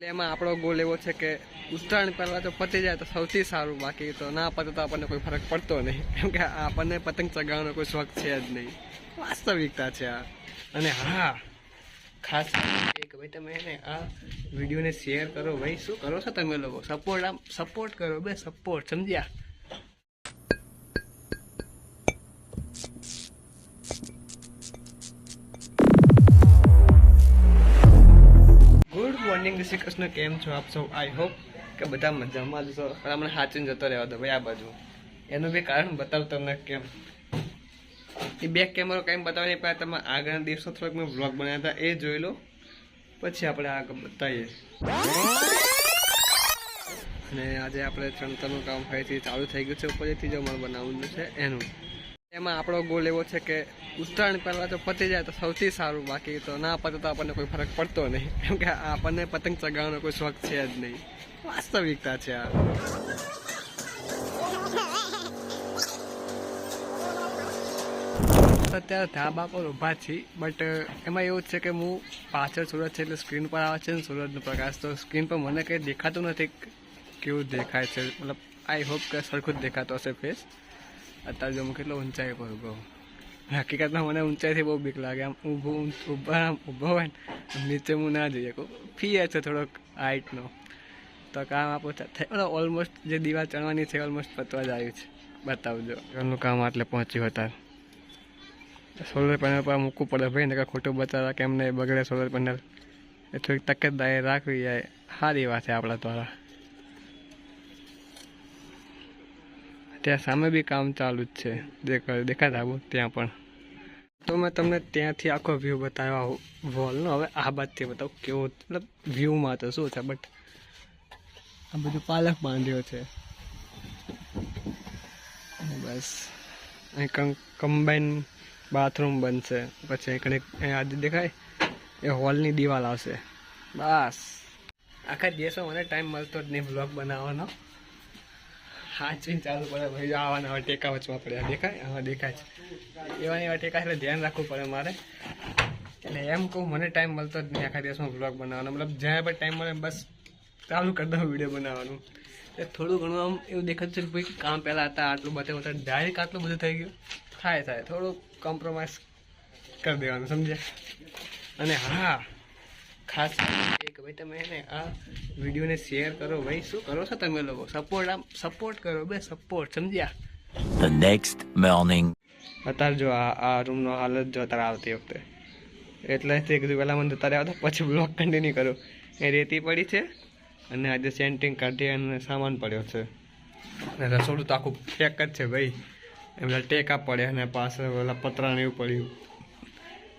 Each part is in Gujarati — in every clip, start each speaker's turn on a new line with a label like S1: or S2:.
S1: એમાં આપણો ગોલ એવો છે કે ઉત્તરાયણ પહેલાં તો પતી જાય તો સૌથી સારું, બાકી તો ના પતે તો આપણને કોઈ ફરક પડતો નહીં. કેમ કે આપણને પતંગ ચગાવવાનો કોઈ શોખ છે જ નહીં. વાસ્તવિકતા છે આ. અને હા, ખાસ કે ભાઈ તમે એને આ વિડીયોને શેર કરો ભાઈ. શું કરો છો તમે લોકો? સપોર્ટ આમ સપોર્ટ કરો, બે સપોર્ટ સમજ્યા? મોર્નિંગ શ્રી કેમ છો આપ સૌ? આઈ હોપ કે બધા મજામાં જ છો. પણ હમણાં સાચીને જતો રહેવા દો ભાઈ આ બાજુ. એનું બી કારણ બતાવ તમને કેમ. એ બેક કેમેરો કંઈ બતાવે પણ તમે આગળના દિવસો થોડોક મેં વ્લોગ બનાવ્યા હતા, એ જોઈ લો. પછી આપણે આગળ બતાવીએ. અને આજે આપણે ચણતરનું કામ ફરીથી ચાલુ થઈ ગયું છે. ઉપરથી જ અમારું બનાવવાનું છે એનું. એમાં આપણો ગોલ એવો છે કે ઉત્તરાયણ પહેલાં તો પતી જાય તો સૌથી સારું, બાકી તો ના પતે તો આપણને કોઈ ફરક પડતો નહીં. કેમ કે આપણને પતંગ ચગાવવાનો કોઈ શોખ છે જ નહીં. વાસ્તવિકતા છે આ. અત્યારે ધાબા પર ઊભા છીએ બટ એમાં એવું છે કે હું પાછળ સુરત છે એટલે સ્ક્રીન પર આવે છે ને સૂરજનો પ્રકાશ, તો સ્ક્રીન પર મને કંઈ દેખાતું નથી કેવું દેખાય છે. મતલબ આઈ હોપ કે સરખું જ દેખાતો હશે ફેસ અત્યારે જો હું કેટલો ઊંચાઈ પર ઊભો હકીકતમાં મને ઊંચાઈથી બહુ બીક લાગે. આમ ઊભો ઊભા, આમ ઊભો હોય ને નીચે હું ના જઈ શકું. ફીએ છે થોડોક હાઇટનો તો કામ આપણું ઓલમોસ્ટ જે દીવાલ ચણવાની છે ઓલમોસ્ટ પતવા જ આવ્યું છે. બતાવજો. ઘરનું કામ આટલે પહોંચ્યું હતા સોલર પેનલ પર મૂકવું પડે ભાઈ ને ખોટું બતાવવા કેમ નહીં બગડે સોલર પેનલ એ થોડીક તકેદારી રાખવી જાય સારી વાત છે આપણા દ્વારા. ત્યાં સામે બી કામ ચાલુ જ છે. દેખ દેખાય આવું ત્યાં પણ. તો મેં તમને ત્યાંથી આખો વ્યૂ બતાવ્યો વોલનો હવે આ બાજથી બતાવું કેવો, મતલબ વ્યૂમાં તો શું છે બટ આ બધું પાલક બાંધ્યો છે. બસ. અહીં કમ્બાઈન બાથરૂમ બનશે. પછી કણે આજે દેખાય, એ હોલની દિવાલ આવશે. બસ. આખા દિવસો મને ટાઈમ મળતો જ નહીં બ્લોગ બનાવવાનો. હાચવીને ચાલુ પડે ભાઈ આવાના હવે ટેકા વચમાં પડ્યા. દેખાય? આમાં દેખાય છે. એવા એવા ટેકા એટલે ધ્યાન રાખવું પડે મારે. એટલે એમ કહું, મને ટાઈમ મળતો જ નહીં આખા દિવસમાં બ્લોગ બનાવવાનો. મતલબ, જ્યાં પણ ટાઈમ મળે, બસ ચાલુ કરી દઉં વીડિયો બનાવવાનું. એટલે થોડું ઘણું આમ એવું દેખાતું છે કે ભાઈ કામ પહેલાં હતા, આટલું બધે બધા ડાયરેક્ટ આટલું બધું થઈ ગયું. થાય થાય. થોડું કોમ્પ્રોમાઇઝ કરી દેવાનું, સમજ્યા? અને હા ખાસ કે ભાઈ તમે એને આ વિડીયોને શેર કરો ભાઈ. શું કરો છો તમે લોકો? સપોર્ટ આમ સપોર્ટ કરો બે સપોર્ટ સમજ્યા?
S2: ધ નેક્સ્ટ મોર્નિંગ
S1: અત્યારે જો આ આ રૂમનો હાલત જો અત્યારે આવતી વખતે. એટલે તે કીધું પહેલાં મને તારે આવતા પછી બ્લોક કન્ટિન્યુ કરું. એ રેતી પડી છે અને આજે સેન્ટિંગ કાઢી અને સામાન પડ્યો છે. અને રસોડું તો આખું ફેક જ છે ભાઈ. એમના ટેકા પડે અને પાછળ ઓલા પતરાને એવું પડ્યું.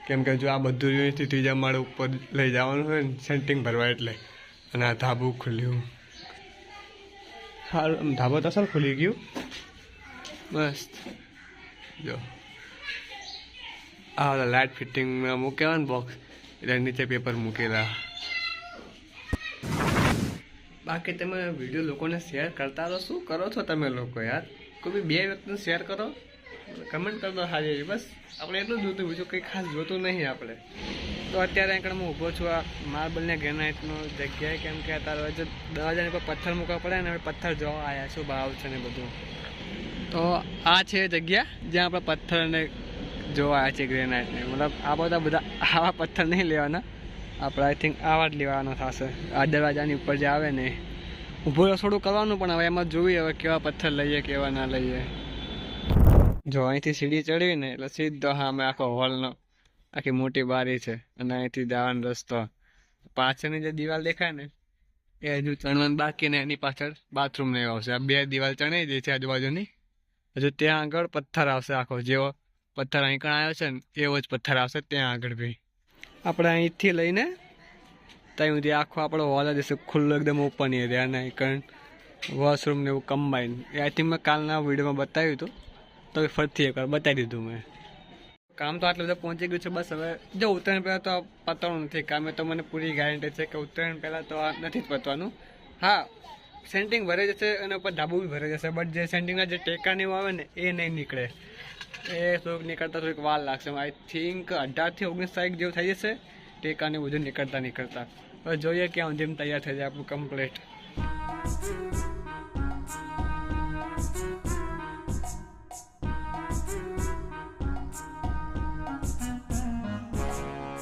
S1: કેમ કે જો આ બધું યુનિટથી ત્રીજા માળ ઉપર લઈ જવાનું હોય ને, સેન્ટિંગ ભરવા એટલે. અને આ ધાબું ખુલ્યું. હાલ ધાબો તો સર ખુલી ગયું. મસ્ત. જો. આ લાઇટ ફિટિંગમાં મૂકેલા ને બોક્સ એટલે નીચે પેપર મૂકેલા. બાકી તમે વીડિયો લોકોને શેર કરતા તો શું કરો છો તમે લોકો યાર? કોઈ બી બે વ્યક્તિને શેર કરો? કમેન્ટ કરતો હાજર, બસ. આપણે એટલું જોતું બીજું કંઈ ખાસ જોતું નહીં આપણે. તો અત્યારે આગળ હું ઊભો છું, આ માર્બલને ગ્રેનાઇટનો જગ્યાએ કેમ કે અત્યારે જો દરવાજાની પર પથ્થર મૂકવા પડે ને પથ્થર જોવા આવ્યા શું ભાવ છે ને બધું. તો આ છે જગ્યા જ્યાં આપણે પથ્થરને જોવા આવ્યા છે ગ્રેનાઇટને. મતલબ આ બધા બધા આવા પથ્થર નહીં લેવાના. આપણે આઈ થિંક આવા જ લેવાનો થશે. આ દરવાજાની ઉપર જે આવે ને, ઊભું રસોડું કરવાનું પણ હવે એમાં જોઈએ હવે કેવા પથ્થર લઈએ, કેવા ના લઈએ. જો અહીંથી સીડી ચડવી ને એટલે સીધો હા આખો હોલનો, આખી મોટી બારી છે અને અહીંથી જવાનો રસ્તો. પાછળની જે દિવાલ દેખાય ને, એ હજુ ચણવાનું બાકી ને એની પાછળ બાથરૂમ ને આવશે આ બે દિવાલ ચણાઈ દે છે આજુબાજુની. હજુ ત્યાં આગળ પથ્થર આવશે આખો. જેવો પથ્થર અહીં કણ આવ્યો છે ને, એવો જ પથ્થર આવશે ત્યાં આગળ બી આપણે અહીંથી લઈને ત્યાં સુધી આખો આપણો હોલ જ હશે, ખુલ્લો એકદમ ઓપન એરિયા અને અહીં વોશરૂમ ને એવું કમ્બાઈન આઈ થિંક મેં કાલના વિડીયોમાં બતાવ્યું હતું. તો ફરીથી એકવાર બતાવી દીધું મેં. કામ તો આટલું બધું પહોંચી ગયું છે, બસ હવે જો ઉત્તરાયણ પહેલાં તો આ પતવાનું નથી, કામે તો મને પૂરી ગેરંટી છે કે ઉત્તરાયણ પહેલાં તો આ નથી જ પતવાનું. હા સેન્ટિંગ ભરાઈ જશે અને ઉપર ધાબુ બી ભરાઈ જશે બટ જે સેન્ટિંગના જે ટેકાને આવે ને, એ નહીં નીકળે. એ થોડુંક નીકળતા થોડીક વાર લાગશે. આઈ થિંક અઢારથી ઓગણીસ તારીખ જેવું થઈ જશે ટેકાની બધું નીકળતા નીકળતા. હવે જોઈએ ક્યાં જેમ તૈયાર થઈ જાય આપણું કમ્પ્લીટ